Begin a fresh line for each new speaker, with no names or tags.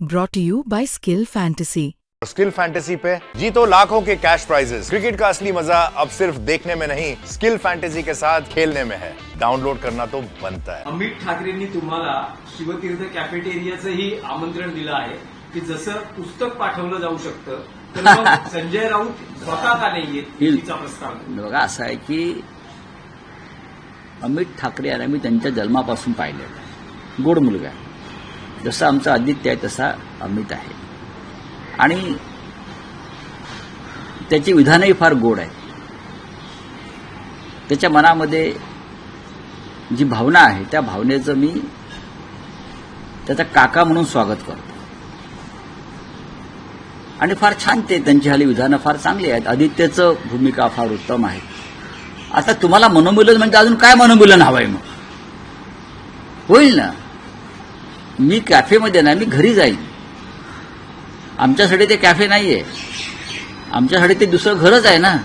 brought to you by Skill Fantasy.
Skill fantasy पे जीतो लाखों के cash prices cricket का असली मज़ा अब सिर्फ़ देखने में नहीं स्किल फैंटेसी के साथ खेलने में है। डाउनलोड करना तो बनता है।
अमित ठाकरेंनी तुम्हाला शिवतीर्थ कॅफेटेरियाचंही आमंत्रण दिलं आहे की जसं पुस्तक पाठवलं जाऊ शकतं तर संजय राऊत स्वतः का नाही तिचा प्रस्ताव?
बघा असं आहे की अमित ठाकरे यांना मी त्यांच्या जन्मापासून पाहिलेलं आहे. गोड मुलगा आहे. जसं आमचा आदित्य आहे तसा अमित आहे. आणि त्याची विधानही फार गोड आहे. त्याच्या मनामध्ये जी भावना आहे त्या भावनेचं मी त्याचा काका म्हणून स्वागत करतो. आणि फार छान ते त्यांची हल्ली विधानं फार चांगली आहेत. आदित्यचं भूमिका फार उत्तम आहे. आता तुम्हाला मनोमिलन म्हणजे अजून काय मनोमिलन हवंय मग? होईल ना? मी कॅफेमध्ये ना मी घरी जाईन. आमच्यासाठी ते कॅफे नाहीये. आमच्यासाठी ते दुसरं घरच आहे ना.